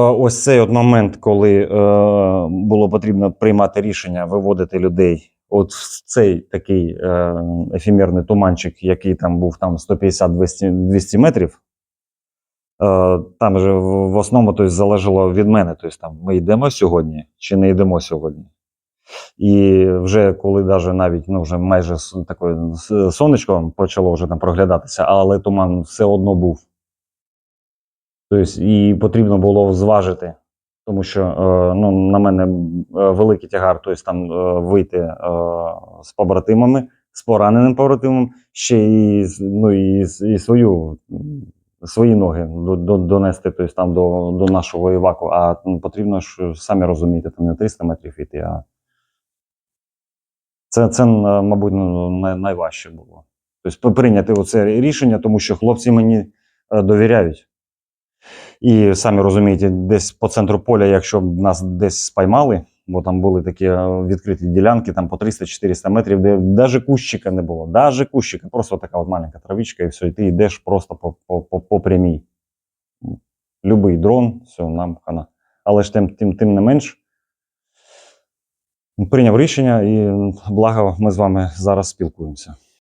Ось цей от момент, коли е, було потрібно приймати рішення виводити людей. От в цей такий е, ефемерний туманчик, який там був там 150-200 метрів. Е, там же в, основному тобто, залежало від мене. Тобто, там, ми йдемо сьогодні чи не йдемо сьогодні. І вже коли даже навіть ну, вже майже с- таке сонечко почало вже там проглядатися, але туман все одно був. Тобто, і потрібно було зважити, тому що е, ну, на мене е, великий тягар, тобто там е, вийти з побратимами, з пораненим побратимом, ще і, ну, і, і свою, свої ноги до, до, донести тобто, там, до, до нашого іваку. А ну, потрібно ж, самі розумієте, там не 300 метрів йти, а це, це мабуть, ну, най- найважче було. Тобто прийняти оце рішення, тому що хлопці мені довіряють. І самі розумієте, десь по центру поля, якщо нас десь спіймали, бо там були такі е, відкриті ділянки, там по 300-400 метрів, де навіть кущика не було, навіть кущика, просто така от маленька травичка, і все, і ти йдеш просто по, по, по, по прямій. Любий дрон, все, нам хана. Але ж тим, тим, тим не менш, прийняв рішення, і благо ми з вами зараз спілкуємося.